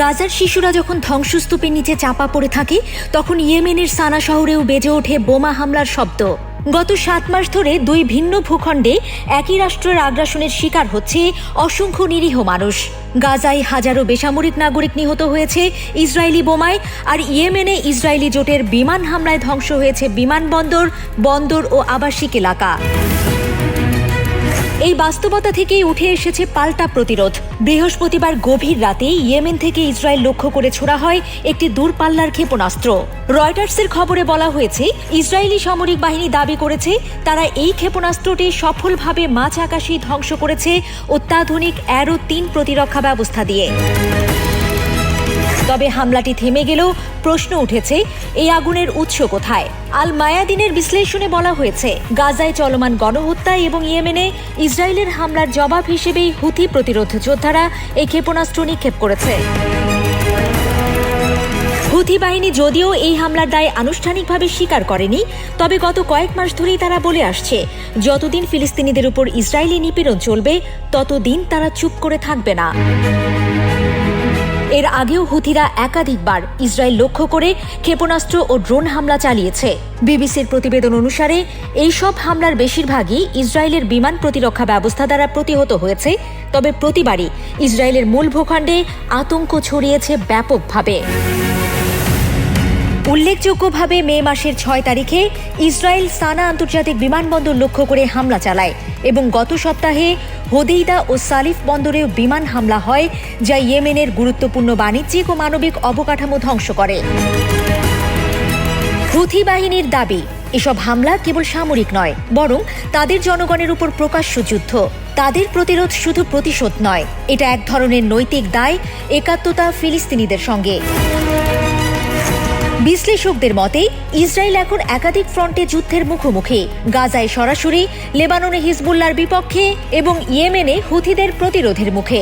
গাজার শিশুরা যখন ধ্বংসস্তূপের নিচে চাপা পড়ে থাকে, তখন ইয়েমেনের সানা শহরেও বেজে ওঠে বোমা হামলার শব্দ। গত সাত মাস ধরে দুই ভিন্ন ভূখণ্ডে একই রাষ্ট্রের আগ্রাসনের শিকার হচ্ছে অসংখ্য নিরীহ মানুষ। গাজায় হাজারো বেসামরিক নাগরিক নিহত হয়েছে ইসরায়েলি বোমায়, আর ইয়েমেনে ইসরায়েলি জোটের বিমান হামলায় ধ্বংস হয়েছে বিমানবন্দর, বন্দর ও আবাসিক এলাকা। এই বাস্তবতা থেকেই উঠে এসেছে পাল্টা প্রতিরোধ। বৃহস্পতিবার গভীর রাতে ইয়েমেন থেকে ইসরায়েল লক্ষ্য করে ছোড়া হয় একটি দূরপাল্লার ক্ষেপণাস্ত্র। রয়টার্সের খবরে বলা হয়েছে, ইসরায়েলি সামরিক বাহিনী দাবি করেছে, তারা এই ক্ষেপণাস্ত্রটি সফলভাবে মাছ আকাশেই ধ্বংস করেছে অত্যাধুনিক অ্যারো তিন প্রতিরক্ষা ব্যবস্থা দিয়ে। তবে হামলাটি থেমে গেলেও প্রশ্ন উঠেছে, এই আগুনের উৎস কোথায়? আল মায়াদিনের বিশ্লেষণে বলা হয়েছে, গাজায় চলমান গণহত্যা এবং ইয়েমেনে ইসরায়েলের হামলার জবাব হিসেবেই হুথি প্রতিরোধ যোদ্ধারা এই ক্ষেপণাস্ত্র নিক্ষেপ করেছে। হুথি বাহিনী যদিও এই হামলার দায় আনুষ্ঠানিকভাবে স্বীকার করেনি, তবে গত কয়েক মাস ধরেই তারা বলে আসছে, যতদিন ফিলিস্তিনিদের উপর ইসরায়েলি নিপীড়ন চলবে, ততদিন তারা চুপ করে থাকবে না। এর আগেও হুথিরা একাধিকবার ইসরায়েল লক্ষ্য করে ক্ষেপণাস্ত্র ও ড্রোন হামলা চালিয়েছে। বিবিসির প্রতিবেদন অনুসারে এই সব হামলার বেশিরভাগই ইসরায়েলের বিমান প্রতিরক্ষা ব্যবস্থা দ্বারা প্রতিহত হয়েছে, তবে প্রতিবারই ইসরায়েলের মূল ভূখণ্ডে আতঙ্ক ছড়িয়েছে ব্যাপকভাবে। উল্লেখযোগ্যভাবে মে মাসের ছয় তারিখে ইসরায়েল সানা আন্তর্জাতিক বিমানবন্দর লক্ষ্য করে হামলা চালায় এবং গত সপ্তাহে হোদেইদা ও সালিফ বন্দরেও বিমান হামলা হয়, যা ইয়েমেনের গুরুত্বপূর্ণ বাণিজ্যিক ও মানবিক অবকাঠামো ধ্বংস করে। হুথি বাহিনীর দাবি, এসব হামলা কেবল সামরিক নয়, বরং তাদের জনগণের উপর প্রকাশ্য যুদ্ধ। তাদের প্রতিরোধ শুধু প্রতিশোধ নয়, এটা এক ধরনের নৈতিক দায়, একাত্মতা ফিলিস্তিনিদের সঙ্গে। বিশ্লেষকদের মতে, ইসরায়েল এখন একাধিক ফ্রন্টে যুদ্ধের মুখোমুখি। গাজায় সরাসরি, লেবাননে হিজবুল্লার বিপক্ষে এবং ইয়েমেনে হুথিদের প্রতিরোধের মুখে।